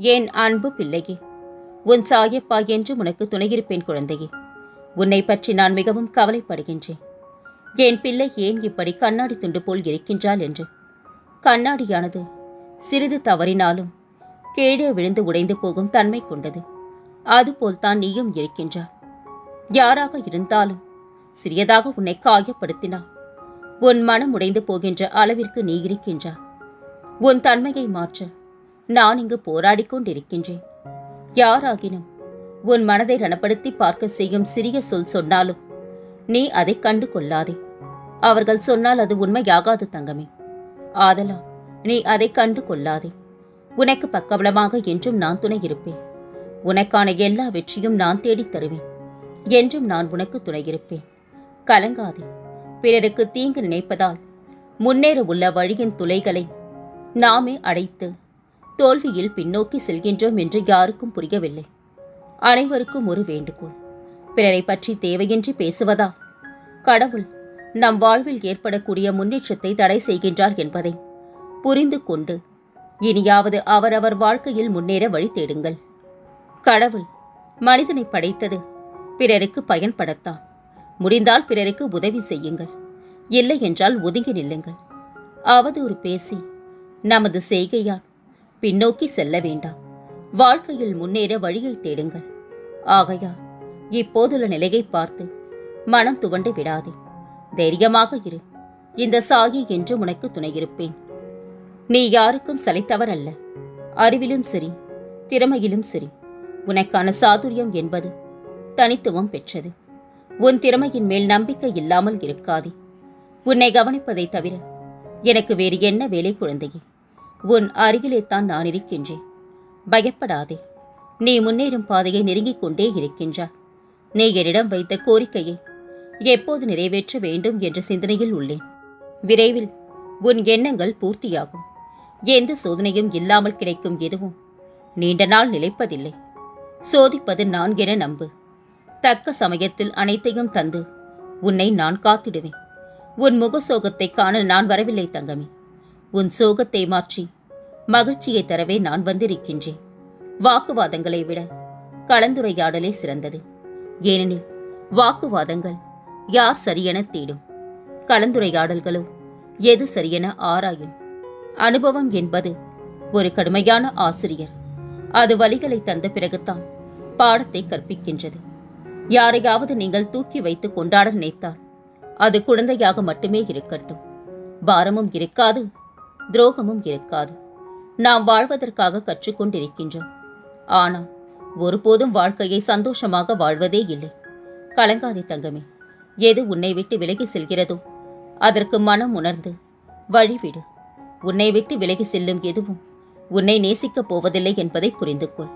என் அன்பு பிள்ளையே? உன் சாயப்பா என்று உனக்கு துணையிருப்பேன் குழந்தையே. உன்னை பற்றி நான் மிகவும் கவலைப்படுகின்றேன். என் பிள்ளை ஏன் இப்படி கண்ணாடி துண்டு போல் இருக்கின்றாள் என்று? கண்ணாடியானது சிறிது தவறினாலும் கீழே விழுந்து உடைந்து போகும் தன்மை கொண்டது. அதுபோல் தான் நீயும் இருக்கின்றாய் யாராக இருந்தாலும் சிறியதாக உன்னை காயப்படுத்தினா உன் மனம் உடைந்து போகின்ற அளவிற்கு நீ இருக்கின்றாய் உன் தன்மையை மாற்ற. நான் இங்கு போராடிக் கொண்டிருக்கின்றேன் யாராகினும் உன் மனதை ரணப்படுத்தி பார்க்க செய்யும் சிறிய சொல் சொன்னாலும் நீ அதை கண்டு கொள்ளாதே அவர்கள் சொன்னால் அது உண்மையாகாது தங்கமே. ஆதலால் நீ அதை கண்டு கொள்ளாதே உனக்கு பக்கபலமாக என்றும் நான் துணை இருப்பேன். உனக்கான எல்லா வெற்றியும் நான் தேடித் தருவேன். என்றும் நான் உனக்கு துணை இருப்பேன். கலங்காதே. பிறருக்கு தீங்கு நினைப்பதால் முன்னேற உள்ள வழியின் துளைகளை நாமே அடைத்து தோல்வியில் பின்னோக்கி செல்கின்றோம் என்று யாருக்கும் புரியவில்லை. அனைவருக்கும் ஒரு வேண்டுகோள். பிறரை பற்றி தேவையின்றி பேசுவதா? கடவுள் நம் வாழ்வில் ஏற்படக்கூடிய முன்னேற்றத்தை தடை செய்கின்றார் என்பதை புரிந்து கொண்டு இனியாவது அவரவர் வாழ்க்கையில் முன்னேற வழி தேடுங்கள். கடவுள் மனிதனை படைத்தது பிறருக்கு பயன்படத்தான். முடிந்தால் பிறருக்கு உதவி செய்யுங்கள். இல்லை என்றால் ஒதுங்கி நில்லுங்கள். அவதூறு பேசி நமது செய்கையால் பின்னோக்கி செல்ல வேண்டாம். வாழ்க்கையில் முன்னேற வழியை தேடுங்கள். ஆகையா இப்போதுள்ள நிலையை பார்த்து மனம் துவண்டு விடாதே. தைரியமாக இரு. இந்த சாகி என்று உனக்கு துணையிருப்பேன். நீ யாருக்கும் சலைத்தவர் அல்ல அறிவிலும் சரி திறமையிலும் சரி. உனக்கான சாதுரியம் என்பது தனித்துவம் பெற்றது. உன் திறமையின் மேல் நம்பிக்கை இல்லாமல் இருக்காதே. உன்னை கவனிப்பதை தவிர எனக்கு வேறு என்ன வேலை குழந்தையே? உன் அருகிலே தான் நான் இருக்கின்றேன். பயப்படாதே. நீ முன்னேறும் பாதையை நெருங்கிக் கொண்டே இருக்கின்றாய். நீ என்னிடம் வைத்த கோரிக்கையை எப்போது நிறைவேற்ற வேண்டும் என்ற சிந்தனையில் உள்ளேன். விரைவில் உன் எண்ணங்கள் பூர்த்தியாகும். எந்த சோதனையும் இல்லாமல் கிடைக்கும் எதுவும் நீண்ட நாள் நிலைப்பதில்லை. சோதிப்பது நான் என நம்பு. தக்க சமயத்தில் அனைத்தையும் தந்து உன்னை நான் காத்திடுவேன். உன் முகசோகத்தை காண நான் வரவில்லை தங்கமே. உன் சோகத்தை மாற்றி. மகிழ்ச்சியை தரவே நான் வந்திருக்கின்றேன். வாக்குவாதங்களை விட கலந்துரையாடலே சிறந்தது. ஏனெனில் வாக்குவாதங்கள் யார் சரியென தேடும். கலந்துரையாடல்களோ எது சரியென ஆராயும். அனுபவம் என்பது ஒரு கடுமையான ஆசிரியர். அது வழிகளை தந்த பிறகுதான் பாடத்தை கற்பிக்கின்றது. யாரையாவது நீங்கள் தூக்கி வைத்து கொண்டாட நினைத்தால் அது குழந்தையாக மட்டுமே இருக்கட்டும். பாரமும் இருக்காது துரோகமும் இருக்காது. நாம் வாழ்வதற்காக கற்றுக்கொண்டிருக்கின்றோம். ஆனால் ஒருபோதும் வாழ்க்கையை சந்தோஷமாக வாழ்வதே இல்லை. கலங்காதே தங்கமே. எது உன்னை விட்டு விலகி செல்கிறதோ அதற்கு மனம் உணர்ந்து வழிவிடு. உன்னை விட்டு விலகி செல்லும் எதுவும் உன்னை நேசிக்கப் போவதில்லை என்பதை புரிந்து கொள்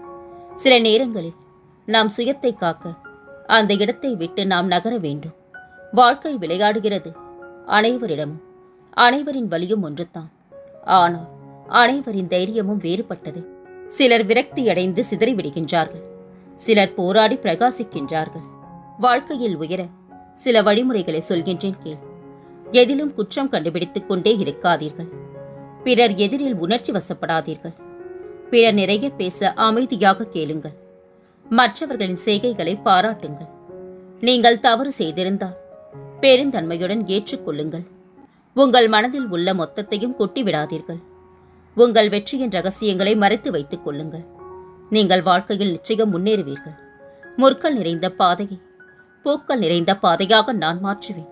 சில நேரங்களில் நாம் சுயத்தை காக்க அந்த இடத்தை விட்டு நாம் நகர வேண்டும். வாழ்க்கை விளையாடுகிறது அனைவரிடமும் அனைவரின் வழியும் ஒன்றுதான். ஆனால் அனைவரின் தைரியமும் வேறுபட்டது. சிலர் விரக்தியடைந்து சிதறிவிடுகின்றார்கள். சிலர் போராடி பிரகாசிக்கின்றார்கள். வாழ்க்கையில் உயர சில வழிமுறைகளை சொல்கின்றேன் கேள். எதிலும் குற்றம் கண்டுபிடித்துக் கொண்டே இருக்காதீர்கள். பிறர் எதிரில் உணர்ச்சி வசப்படாதீர்கள். பிறர் நிறைய பேச அமைதியாக கேளுங்கள். மற்றவர்களின் செய்கைகளை பாராட்டுங்கள். நீங்கள் தவறு செய்திருந்தால் பெருந்தன்மையுடன் ஏற்றுக்கொள்ளுங்கள். உங்கள் மனதில் உள்ள மொத்தத்தையும் கொட்டிவிடாதீர்கள். உங்கள் வெற்றியின் ரகசியங்களை மறைத்து வைத்துக் கொள்ளுங்கள். நீங்கள் வாழ்க்கையில் நிச்சயம் முன்னேறுவீர்கள். முற்கள் நிறைந்த பாதையை பூக்கள் நிறைந்த பாதையாக நான் மாற்றுவேன்.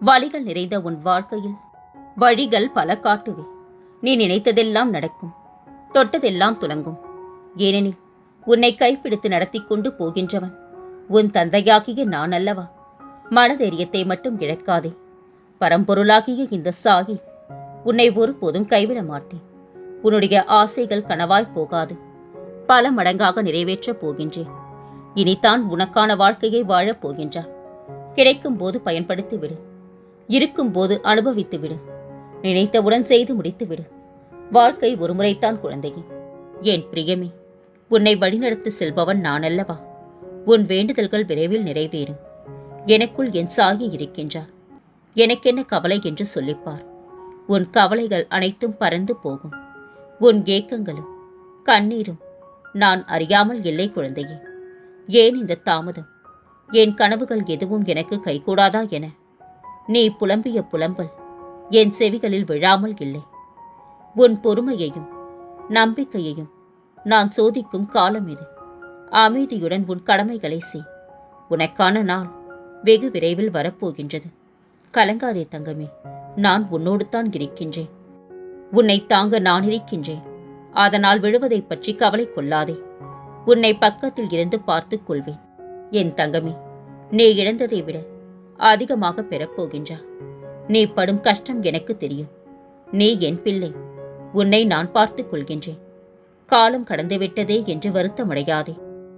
வழிகள் நிறைந்த உன் வாழ்க்கையில் வழிகள் பல காட்டுவேன் நீ நினைத்ததெல்லாம் நடக்கும். தொட்டதெல்லாம் துலங்கும். ஏனெனில் உன்னை கைப்பிடித்து நடத்தி கொண்டு போகின்றவன் உன் தந்தையாகிய நான் அல்லவா? மனதைரியத்தை மட்டும் இழக்காதே. பரம்பொருளாகிய இந்த சாகி உன்னை ஒருபோதும் கைவிட மாட்டேன். உன்னுடைய ஆசைகள் கனவாய் போகாது. பல மடங்காக நிறைவேற்றப் போகின்றேன். இனித்தான் உனக்கான வாழ்க்கையை வாழப் போகின்றார் கிடைக்கும் போது பயன்படுத்தி விடு இருக்கும் போது அனுபவித்து விடு நினைத்தவுடன் செய்து முடித்து விடு வாழ்க்கை ஒருமுறைத்தான் குழந்தையே. என் பிரியமே உன்னை வழிநடத்தி செல்பவன் நான் அல்லவா உன் வேண்டுதல்கள் விரைவில் நிறைவேறும். எனக்குள் என் சாகி இருக்கின்றார். எனக்கென்ன கவலை என்று சொல்லிப்பார். உன் கவலைகள் அனைத்தும் பறந்து போகும். உன் ஏக்கங்களும் கண்ணீரும் நான் அறியாமல் இல்லை குழந்தையே. ஏன் இந்த தாமதம்? என் கனவுகள் எதுவும் எனக்கு கைகூடாதா என. நீ புலம்பிய புலம்பல் என் செவிகளில் விழாமல் இல்லை. உன் பொறுமையையும் நம்பிக்கையையும் நான் சோதிக்கும் காலம் இது. அமைதியுடன் உன் கடமைகளை செய். உனக்கான நாள் வெகு விரைவில் வரப்போகின்றது. கலங்காதே தங்கமே நான் உன்னோடு தான் இருக்கின்றேன். உன்னை தாங்க நான் இருக்கின்றேன். அதனால் விழுவதைப் பற்றி கவலை கொள்ளாதே. உன்னை பக்கத்தில் இருந்து பார்த்துக் கொள்வேன். என் தங்கமே நீ இழந்ததை விட அதிகமாக பெறப்போகின்றா. நீ படும் கஷ்டம் எனக்கு தெரியும். நீ என் பிள்ளை. உன்னை நான் பார்த்துக் கொள்கின்றேன். காலம் கடந்துவிட்டதே என்று வருத்தமடையாதே.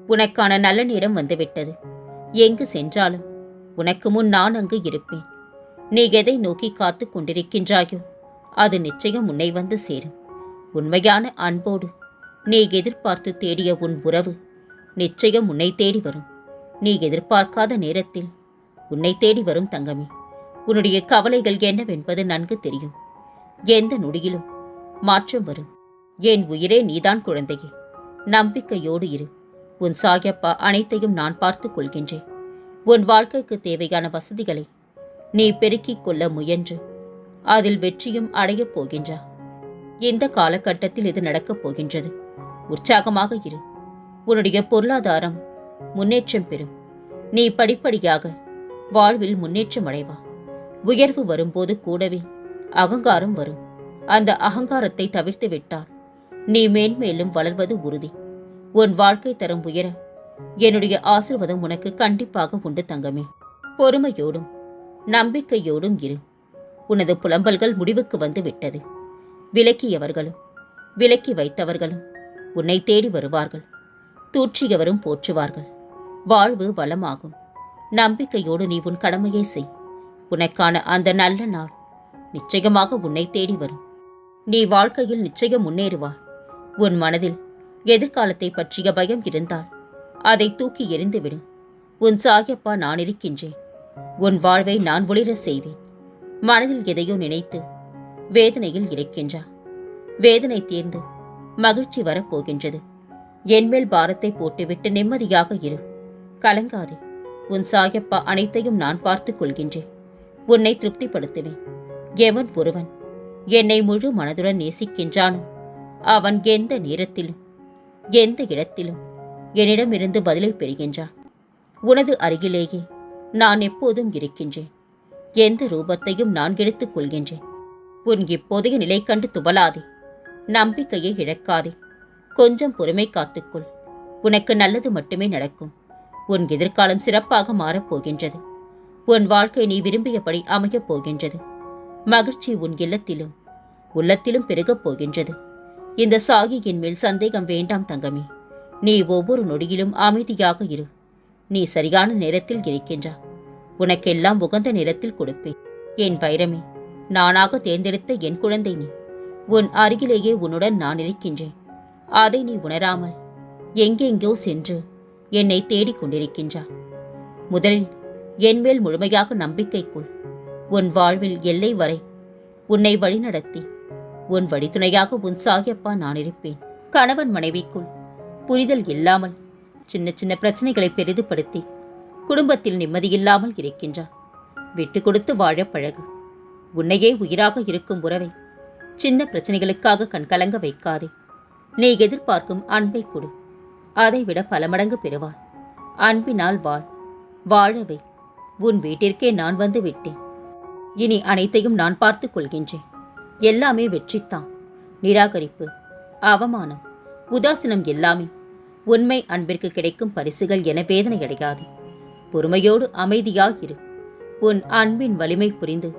உனக்கான நல்ல நேரம் வந்துவிட்டது. எங்கு சென்றாலும் உனக்கு முன் நான் அங்கு இருப்பேன். நீ எதை நோக்கி காத்துக் கொண்டிருக்கின்றாயோ அது நிச்சயம் உன்னை வந்து சேரும். உண்மையான அன்போடு நீ எதிர்பார்த்து தேடிய உன் உறவு நிச்சயம் உன்னை தேடி வரும். நீ எதிர்பார்க்காத நேரத்தில் உன்னை தேடி வரும் தங்கமே. உன்னுடைய கவலைகள் என்னவென்பது நன்கு தெரியும். எந்த நொடியிலும் மாற்றம் வரும். என் உயிரே நீதான் குழந்தையே. நம்பிக்கையோடு இரு. உன் சாயப்பா அனைத்தையும் நான் பார்த்துக் கொள்கின்றேன். உன் வாழ்க்கைக்கு தேவையான வசதிகளை நீ பெருக்கிக் கொள்ள முயன்று. அதில் வெற்றியும் அடையப் போகின்றா. இந்த காலகட்டத்தில் இது நடக்கப் போகின்றது. உற்சாகமாக இரு. உன்னுடைய பொருளாதாரம் முன்னேற்றம் பெறும். நீ படிப்படியாக வாழ்வில் முன்னேற்றம் அடைவா. உயர்வு வரும்போது கூடவே அகங்காரம் வரும். அந்த அகங்காரத்தை தவிர்த்து விட்டால் நீ மேன்மேலும் வளர்வது உறுதி. உன் வாழ்க்கை தரம் உயர என்னுடைய ஆசிர்வாதம் உனக்கு கண்டிப்பாக உண்டு தங்கமே. பொறுமையோடும் நம்பிக்கையோடும் இரு. உனது புலம்பல்கள் முடிவுக்கு வந்து விட்டது விலக்கியவர்களும் விலக்கி வைத்தவர்களும் உன்னை தேடி வருவார்கள். தூற்றியவரும் போற்றுவார்கள். வாழ்வு வளமாகும். நம்பிக்கையோடு நீ உன் கடமையை செய். உனக்கான அந்த நல்ல நாள் நிச்சயமாக உன்னை தேடி வரும். நீ வாழ்க்கையில் நிச்சயம் முன்னேறுவாய் உன் மனதில் எதிர்காலத்தை பற்றிய பயம் இருந்தால் அதை தூக்கி எறிந்துவிடு. உன் சாயப்பா நான் இருக்கின்றேன். உன் வாழ்வை நான் ஒளிர செய்வேன். மனதில் எதையோ நினைத்து வேதனையில் இருக்கின்றா. வேதனை தீர்ந்து மகிழ்ச்சி வரப்போகின்றது. என்மேல் பாரத்தை போட்டுவிட்டு நிம்மதியாக இரு. கலங்காதே. உன் சாயப்பா அனைத்தையும் நான் பார்த்துக் கொள்கின்றேன். உன்னை திருப்திப்படுத்துவேன். எவன் ஒருவன்? என்னை முழு மனதுடன் நேசிக்கின்றானோ அவன் எந்த நேரத்திலும் எந்த இடத்திலும் என்னிடமிருந்து பதிலை பெறுகின்றான். உனது அருகிலேயே நான் எப்போதும் இருக்கின்றேன். எந்த ரூபத்தையும் நான் எடுத்துக் கொள்கின்றேன். உன் இப்போதைய நிலை கண்டு துவலாதே நம்பிக்கையை இழக்காதே. கொஞ்சம் பொறுமை காத்துக்கொள். உனக்கு நல்லது மட்டுமே நடக்கும். உன் எதிர்காலம் சிறப்பாக மாறப் போகின்றது. உன் வாழ்க்கை நீ விரும்பியபடி அமையப் போகின்றது. மகிழ்ச்சி உன் இல்லத்திலும் உள்ளத்திலும் பெருகப் போகின்றது. இந்த சாகியின் மேல் சந்தேகம் வேண்டாம் தங்கமே. நீ ஒவ்வொரு நொடியிலும் அமைதியாக இரு. நீ சரியான நேரத்தில் இருக்கின்றா உனக்கெல்லாம் உகந்த நிறத்தில் கொடுப்பேன். என் வைரமே நானாக தேர்ந்தெடுத்த என் குழந்தை நீ. உன் அருகிலேயே உன்னுடன் நான் இருக்கின்றேன். அதை நீ உணராமல் எங்கெங்கோ சென்று என்னை தேடிக் கொண்டிருக்கின்றாய். முதலில் என்மேல் முழுமையாக நம்பிக்கைக்குள் உன் வாழ்வில் எல்லை வரை உன்னை வழிநடத்தி உன் வழித்துணையாக உன் சாகியப்பா நான் இருப்பேன். கணவன் மனைவிக்குள் புரிதல் இல்லாமல் சின்ன சின்ன பிரச்சனைகளை பெரிதுபடுத்தி குடும்பத்தில் நிம்மதியில்லாமல் இருக்கின்றா விட்டு கொடுத்து வாழ பழகு. உன்னையே உயிராக இருக்கும் உறவை சின்ன பிரச்சனைகளுக்காக கண்கலங்க வைக்காதே. நீ எதிர்பார்க்கும் அன்பை கொடு. அதைவிட பல மடங்கு பெறுவாய். அன்பினால் வாழ். வாழவை உன் வீட்டிற்கே நான் வந்து விட்டேன். இனி அனைத்தையும் நான் பார்த்துக் கொள்கின்றேன். எல்லாமே வெற்றித்தான். நிராகரிப்பு அவமானம் உதாசீனம் எல்லாமே உண்மை அன்பிற்கு கிடைக்கும் பரிசுகள் என வேதனை கிடையாது பொறுமையோடு அமைதியாகிரு உன் அன்பின் வலிமை புரிந்து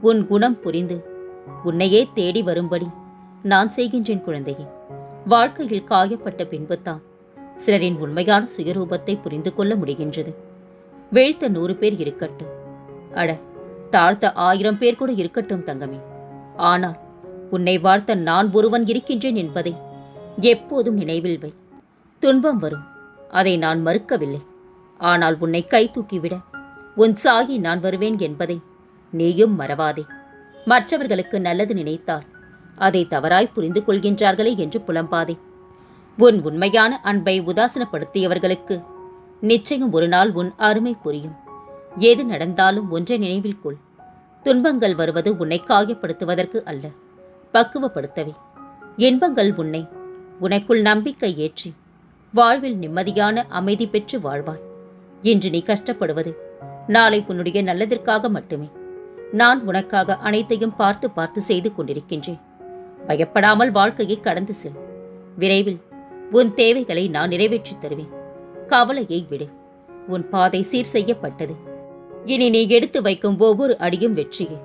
உன் குணம் புரிந்து உன்னையே தேடி வரும்படி நான் செய்கின்றேன் குழந்தையே. வாழ்க்கையில் காயப்பட்ட பின்புத்தான் சிலரின் உண்மையான சுயரூபத்தை புரிந்து கொள்ள முடிகின்றது. வீழ்த்த நூறு பேர் இருக்கட்டும். அட தாழ்த்த ஆயிரம் பேர் கூட இருக்கட்டும் தங்கமே. ஆனால் உன்னை வாழ்த்த நான் ஒருவன் இருக்கின்றேன் என்பதை எப்போதும் நினைவில் வை. துன்பம் வரும். அதை நான் மறுக்கவில்லை. ஆனால் உன்னை கை தூக்கிவிட உன் சாகி நான் வருவேன் என்பதை நீயும் மறவாதே. மற்றவர்களுக்கு நல்லது நினைத்தால் அதை தவறாய் புரிந்து கொள்கின்றார்களே என்று புலம்பாதே. உன் உண்மையான அன்பை உதாசனப்படுத்தியவர்களுக்கு நிச்சயம் ஒரு நாள் உன் அருமை புரியும். எது நடந்தாலும் ஒன்றை நினைவில் கொள். துன்பங்கள் வருவது உன்னை காயப்படுத்துவதற்கு அல்ல பக்குவப்படுத்தவே. இன்பங்கள் உன்னை உனக்குள் நம்பிக்கை ஏற்றி வாழ்வில் நிம்மதியான அமைதி பெற்று வாழ்வாய். இன்று நீ கஷ்டப்படுவது. நாளை உன்னுடைய நல்லதற்காக மட்டுமே. நான் உனக்காக அனைத்தையும் பார்த்து பார்த்து செய்து கொண்டிருக்கின்றேன். பயப்படாமல் வாழ்க்கையை கடந்து செல். விரைவில் உன் தேவைகளை நான் நிறைவேற்றித் தருவேன். கவலையை விடு. உன் பாதை சீர் செய்யப்பட்டது. இனி நீ எடுத்து வைக்கும் ஒவ்வொரு அடியும் வெற்றியே.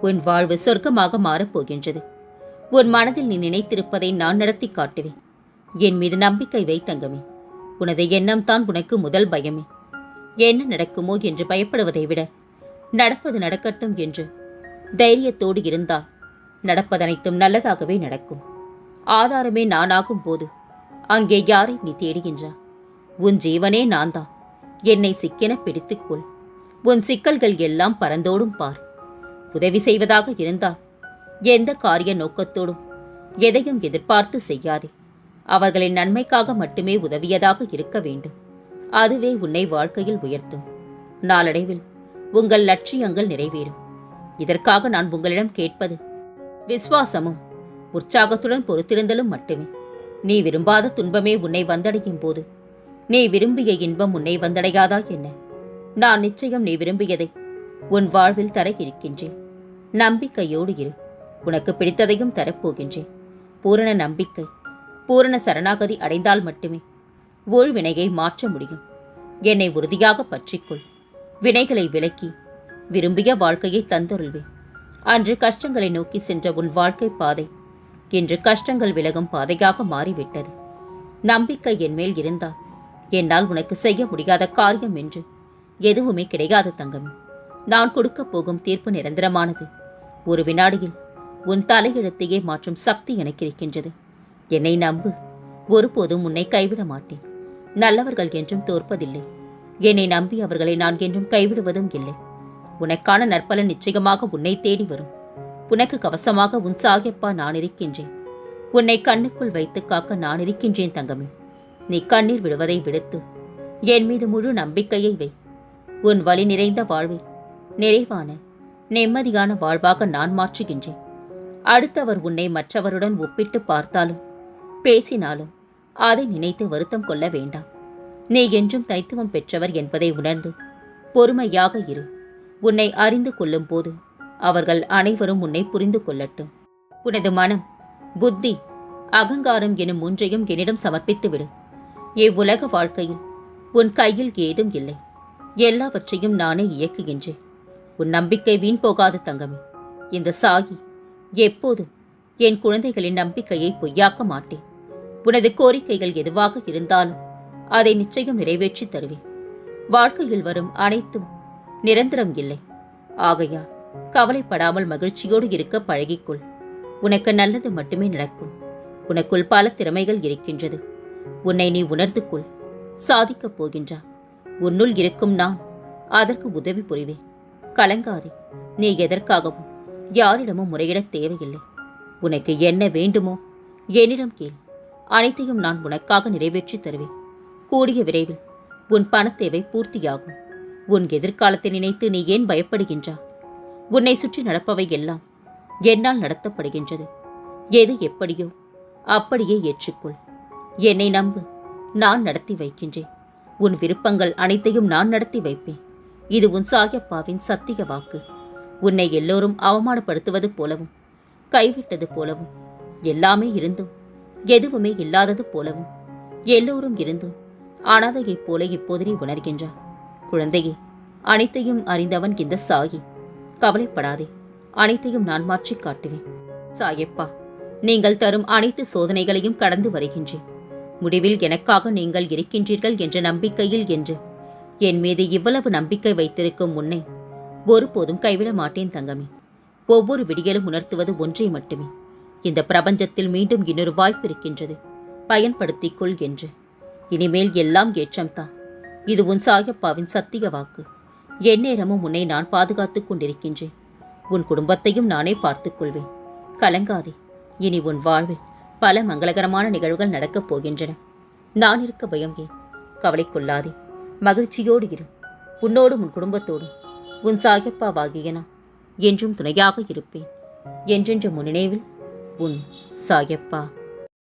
உன் வாழ்வு சொர்க்கமாக மாறப்போகின்றது உன் மனதில் நீ நினைத்திருப்பதை நான் நடத்தி காட்டுவேன். என் மீது நம்பிக்கை வை தங்கமே. உனது எண்ணம் தான் உனக்கு முதல் பயமே. என்ன நடக்குமோ என்று பயப்படுவதை விட நடப்பது நடக்கட்டும் என்று தைரியத்தோடு இருந்தால் நடப்பதனைத்தும் நல்லதாகவே நடக்கும். ஆதாரமே நானாகும் போது அங்கே யாரை நீ தேடுகின்றா உன் ஜீவனே நான்தான். என்னை சிக்கென பிடித்துக்கொள். உன் சிக்கல்கள் எல்லாம் பறந்தோடும் பார். உதவி செய்வதாக இருந்தால் எந்த காரிய நோக்கத்தோடும் எதையும் எதிர்பார்த்து செய்யாதே. அவர்களின் நன்மைக்காக மட்டுமே உதவியதாக இருக்க வேண்டும். அதுவே உன்னை வாழ்க்கையில் உயர்த்தும். நாளடைவில் உங்கள் லட்சியங்கள் நிறைவேறும். இதற்காக நான் உங்களிடம் கேட்பது விசுவாசமும் உற்சாகத்துடன் பொறுத்திருந்தலும் மட்டுமே. நீ விரும்பாத துன்பமே உன்னை வந்தடையும் போது. நீ விரும்பிய இன்பம் உன்னை வந்தடையாதா என்ன? நான் நிச்சயம் நீ விரும்பியதை உன் வாழ்வில் தர இருக்கின்றேன். நம்பிக்கையோடு இரு. உனக்கு பிடித்ததையும் தரப்போகின்றேன். பூரண நம்பிக்கை பூரண சரணாகதி அடைந்தால் மட்டுமே ஊழ்வினையை மாற்ற முடியும். என்னை உறுதியாக பற்றிக்கொள். வினைகளை விலக்கி விரும்பிய வாழ்க்கையை தந்தருள்வேன். அன்று கஷ்டங்களை நோக்கி சென்ற உன் வாழ்க்கை பாதை இன்று கஷ்டங்கள் விலகும் பாதையாக மாறிவிட்டது. நம்பிக்கை என் மேல் இருந்தால் என்னால் உனக்கு செய்ய முடியாத காரியம் என்று எதுவுமே கிடையாது தங்கமே. நான் கொடுக்கப் போகும் தீர்ப்பு நிரந்தரமானது. ஒரு வினாடியில் உன் தலையெழுத்தையே மாற்றும் சக்தி எனக்கு இருக்கின்றது. என்னை நம்பு. ஒருபோதும் உன்னை கைவிட மாட்டேன். நல்லவர்கள் என்றும் தோற்பதில்லை. என்னை நம்பி அவர்களை நான் என்றும் கைவிடுவதும் இல்லை. உனக்கான நற்பலன் நிச்சயமாக உன்னை தேடி வரும். உனக்கு கவசமாக உன் சாகியப்பா நான் இருக்கின்றேன். உன்னை கண்ணுக்குள் வைத்து காக்க நான் இருக்கின்றேன் தங்கமே. நீ கண்ணீர் விடுவதை விடுத்து என் மீது முழு நம்பிக்கையை வை. உன் வழி நிறைந்த வாழ்வை நிறைவான நிம்மதியான வாழ்வாக நான் மாற்றுகின்றேன். அடுத்தவர் உன்னை மற்றவருடன் ஒப்பிட்டு பார்த்தாலும் பேசினாலும் அதை நினைத்து வருத்தம் கொள்ள வேண்டாம். நீ என்றும் தனித்துவம் பெற்றவர் என்பதை உணர்ந்து பொறுமையாக இரு. உன்னை அறிந்து கொள்ளும் போது அவர்கள் அனைவரும் உன்னை புரிந்து கொள்ளட்டும். உனது மனம் புத்தி அகங்காரம் எனும் மூன்றையும் என்னிடம் சமர்ப்பித்து விடு. இவ்வுலக வாழ்க்கையில் உன் கையில் ஏதும் இல்லை. எல்லாவற்றையும் நானே இயக்குகின்றேன். உன் நம்பிக்கை வீண் போகாது தங்கமே. இந்த சாகி எப்போதும் என் குழந்தைகளின் நம்பிக்கையை பொய்யாக்க மாட்டேன். உனது கோரிக்கைகள் எதுவாக இருந்தாலும் அதை நிச்சயம் நிறைவேற்றி தருவேன். வாழ்க்கையில் வரும் அனைத்தும் நிரந்தரம் இல்லை. ஆகையால் கவலைப்படாமல் மகிழ்ச்சியோடு இருக்க பழகிக்கொள். உனக்கு நல்லது மட்டுமே நடக்கும். உனக்குள் பல திறமைகள் இருக்கின்றது. உன்னை நீ உணர்ந்து கொள் சாதிக்கப் போகின்றா. உன்னுள் இருக்கும் நான் அதற்கு உதவி புரிவேன். கலங்காதே. நீ எதற்காகவும் யாரிடமும் முறையிடத் தேவையில்லை. உனக்கு என்ன வேண்டுமோ என்னிடம் கேள். அனைத்தையும் நான் உனக்காக நிறைவேற்றித் தருவேன். கூடிய விரைவில் உன் பணத்தேவை பூர்த்தியாகும். உன் எதிர்காலத்தை நினைத்து நீ ஏன் பயப்படுகின்றா உன்னை சுற்றி நடப்பவை எல்லாம் என்னால் நடத்தப்படுகின்றது. எது எப்படியோ அப்படியே ஏற்றுக்கொள். என்னை நம்பு நான் நடத்தி வைக்கின்றேன். உன் விருப்பங்கள் அனைத்தையும் நான் நடத்தி வைப்பேன். இது உன் சாயப்பாவின் சத்திய வாக்கு. உன்னை எல்லோரும் அவமானப்படுத்துவது போலவும் கைவிட்டது போலவும் எல்லாமே இருந்தும் எதுவுமே இல்லாதது போலவும் எல்லோரும் இருந்தும் அனாதையைப் போல இப்போது உணர்கின்றார். குழந்தையே அனைத்தையும் அறிந்தவன் இந்த சாயி. கவலைப்படாதே அனைத்தையும் நான் மாற்றிக் காட்டுவேன். சாயப்பா நீங்கள் தரும் அனைத்து சோதனைகளையும் கடந்து வருகின்றேன். முடிவில் எனக்காக நீங்கள் இருக்கின்றீர்கள் என்ற நம்பிக்கையில் என்று. என் மீது இவ்வளவு நம்பிக்கை வைத்திருக்கும் முன்னை ஒருபோதும் கைவிட மாட்டேன் தங்கமே. ஒவ்வொரு விடியலும் உணர்த்துவது ஒன்றை மட்டுமே. இந்த பிரபஞ்சத்தில் மீண்டும் இன்னொரு வாய்ப்பு இருக்கின்றது. பயன்படுத்திக் கொள் என்று. இனிமேல் எல்லாம் ஏற்றம்தான். இது உன் சாயப்பாவின் சத்திய வாக்கு. எந்நேரமும் உன்னை நான் பாதுகாத்துக் கொண்டிருக்கின்றேன். உன் குடும்பத்தையும் நானே பார்த்துக்கொள்வேன் கலங்காதே. இனி உன் வாழ்வில் பல மங்களகரமான நிகழ்வுகள் நடக்கப் போகின்றன. நான் இருக்க பயம் ஏன்? கவலைக்கொள்ளாதே மகிழ்ச்சியோடு இரு. உன்னோடும் உன் குடும்பத்தோடும். உன் சாயப்பாவாகிய நான் என்றும் துணையாக இருப்பேன். என்றென்ற முன்னினைவில் உன் சாயப்பா